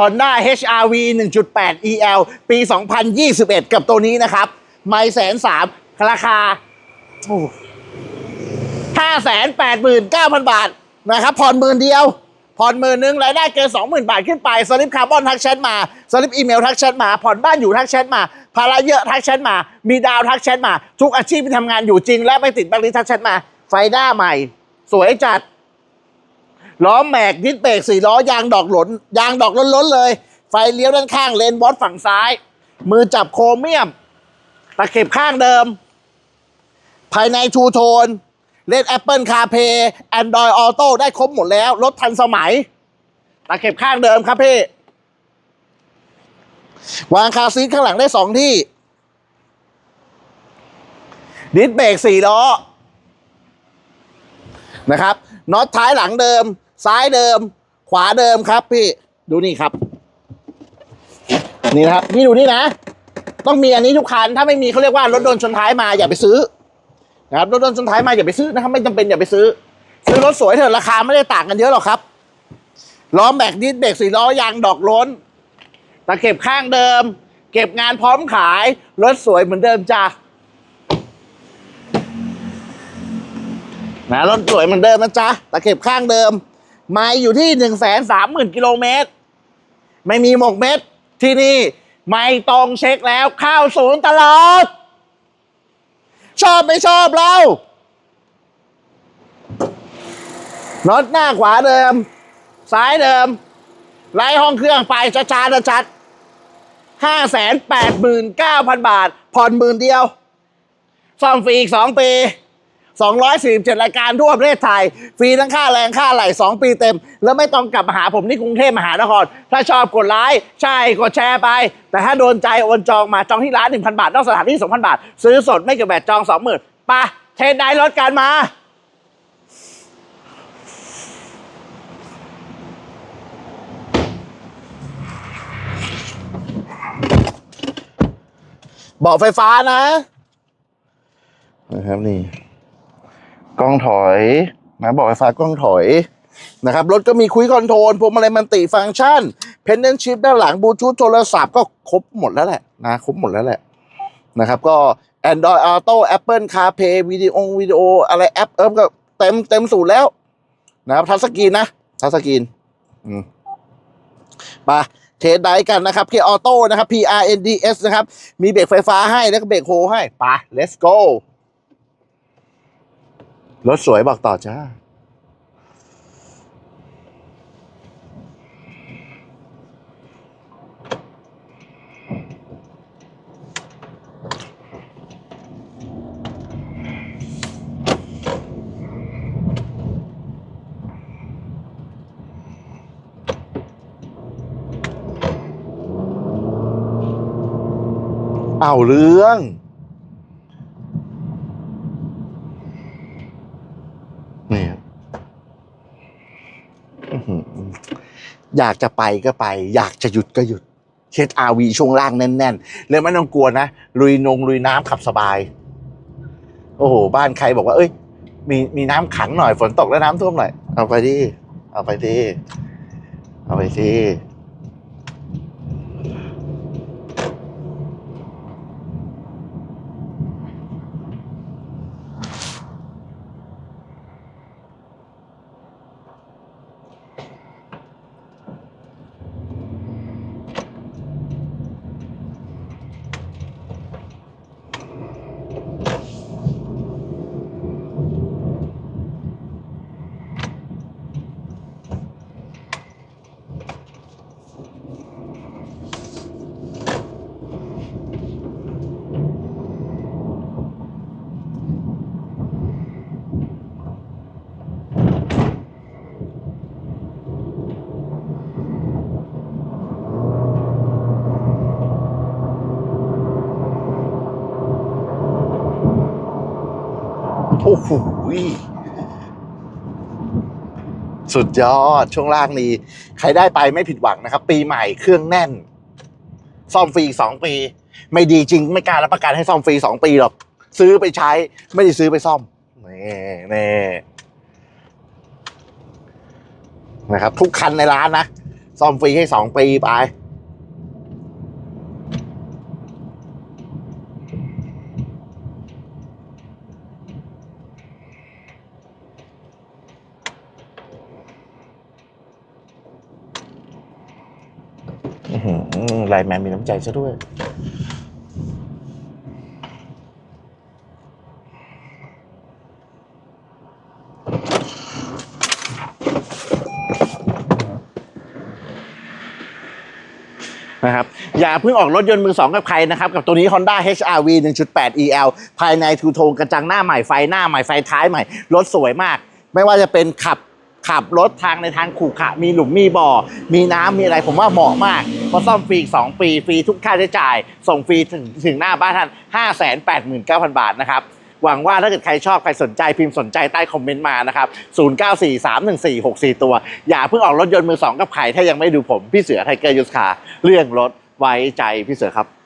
Honda HRV 1.8 EL ปี 2021 กับตัวนี้นะครับ ไม่แสนสามราคาห้าแสนแปดหมื่นเก้าพันบาทนะครับ ผ่อนหมื่นเดียว ผ่อนหมื่นหนึ่งรายได้เกิน20,000บาทขึ้นไป สลิปคาร์บอนทักแชทมา สลิปอีเมลทักแชทมา ผ่อนบ้านอยู่ทักแชทมาภาระเยอะทักแชทมา มีดาวทักแชทมา ทุกอาชีพที่ทำงานอยู่จริง และไม่ติดแบงค์ลิสต์ทักแชทมา ไฟหน้าใหม่ สวยจัด ล้อแม็กดิสเบรกสี่ล้อยางดอกหลนยางดอกล้นๆเลย ไฟเลี้ยวด้านข้างเลนบอสฝั่งซ้าย มือจับโครเมียม ตะเข็บข้างเดิม ภายในทูโทนเล่น Apple CarPlay Android Auto ได้ครบหมดแล้ว รถทันสมัย ตะเข็บข้างเดิมครับพี่ วางคาซีทข้างหลังได้สองที่ ดิสเบรกสี่ล้อนะครับน็อตท้ายหลังเดิม ซ้ายเดิม ขวาเดิมครับพี่ดูนี่ครับ นี่นะครับพี่ดูนี่นะ ต้องมีอันนี้ทุกคันถ้าไม่มีเขาเรียกว่ารถโดนชนท้ายมาอย่าไปซื้อนะครับรถโดนชนท้ายมาอย่าไปซื้อนะครับไม่จำเป็นอย่าไปซื้อ ซื้อรถสวยเถอะราคาไม่ได้ต่างกันเยอะหรอกครับล้อแม็กดิสเบรกสี่ล้อยางดอกล้นตะเก็บข้างเดิม เก็บงานพร้อมขายรถสวยเหมือนเดิมจ้านะรถสวยเหมือนเดิมนะจ๊ะตะเข็บข้างเดิม ไม่อยู่ที่หนึ่งแสนสามหมื่นกิโลเมตร ไม่มีหมกเม็ดที่นี่ ไม่ต้องเช็คแล้วข้าวศูนย์ตลอด ชอบไม่ชอบเรารถหน้าขวาเดิม ซ้ายเดิม ไล่ห้องเครื่องไปช้าๆนะจัดห้าแสนแปดหมื่นเก้าพันบาท ผ่อนหมื่นเดียว ซ่อมฟรีอีกสองปี 247 รายการทั่วประเทศไทย ฟรีทั้งค่าแรงค่าไหล2 ปีเต็ม แล้วไม่ต้องกลับมาหาผมที่กรุงเทพมหานคร ถ้าชอบกดไลค์ใช่กดแชร์ไป แต่ถ้าโดนใจโอนจองมาจองที่ร้าน 1,000 บาทนอกสถานที่ 2,000 บาท ซื้อสดไม่เก็บแบตจอง 20,000ปะเทนได้รถกันมาบอกไฟฟ้านะนะครับนี่ กล้องถอยนะบอกไฟฟ้ากล้องถอยนะครับรถก็มีคุยคอนโทรลพวงมาลัยมันติฟังก์ชัน เพนเดนชิพด้านหลังบลูทูธโทรศัพท์ก็ครบหมดแล้วแหละนะครบหมดแล้วแหละนะครับก็ Android Auto Apple CarPlay วิดีโอวิดีโออะไรแอปเอิบก็เต็มเต็มสูตรแล้วนะครับทัชสกรีนนะทัชสกรีนมไปเทสไดกันนะครับเคออโต้นะครับ PRNDS นะครับ มีเบรกไฟฟ้าให้แล้วก็เบรกโฮให้ไป let's go รถสวยบอกต่อจ้า เอาเรื่อง นี่ครับอื้อหือ อยากจะไปก็ไป อยากจะหยุดก็หยุด เช็ดอาวีช่วงล่างแน่นๆเลยไม่ต้องกลัวนะ ลุยนงลุยน้ำขับสบาย โอ้โห บ้านใครบอกว่า เอ้ย มีมีน้ำขังหน่อยฝนตกแล้วน้ำท่วมหน่อย เอาไปดิ เอาไปดิ เอาไปดิ โอ้โหสุดยอดช่วงล่างนี้ ใครได้ไปไม่ผิดหวังนะครับ ปีใหม่เครื่องแน่น ซ่อมฟรีสองปี ไม่ดีจริงไม่กล้ารับประกันให้ซ่อมฟรีสองปีหรอก ซื้อไปใช้ ไม่ได้ซื้อไปซ่อมนี่นี่นะครับ ทุกคันในร้านนะ ซ่อมฟรีให้สองปีไป ลน์แมนมีน้ำใจซะด้วย นะครับ อย่าเพิ่งออกรถยนต์มือสองกับใครนะครับ กับตัวนี้ Honda HRV 1.8 EL ภายในทูโทนกระจังหน้าใหม่ไฟหน้าใหม่ไฟท้ายใหม่ รถสวยมาก ไม่ว่าจะเป็นขับ ขับรถทางในทางขรุขระมีหลุมมีบ่อ มีน้ำมีอะไรผมว่าเหมาะมากเพราะซ่อมฟรีอีก2ปีฟรีทุกค่าใช้จ่าย ส่งฟรีถึงถึงหน้าบ้านท่าน589,000บาทนะครับหวังว่าถ้าเกิดใครชอบ ใครสนใจพิมพ์สนใจใต้คอมเมนต์มานะครับ 09431464 ตัว อย่าเพิ่งออกรถยนต์มือสองกับใครถ้ายังไม่ดูผม พี่เสือไทเกอร์ยูสคาเรื่องรถไว้ใจพี่เสือครับ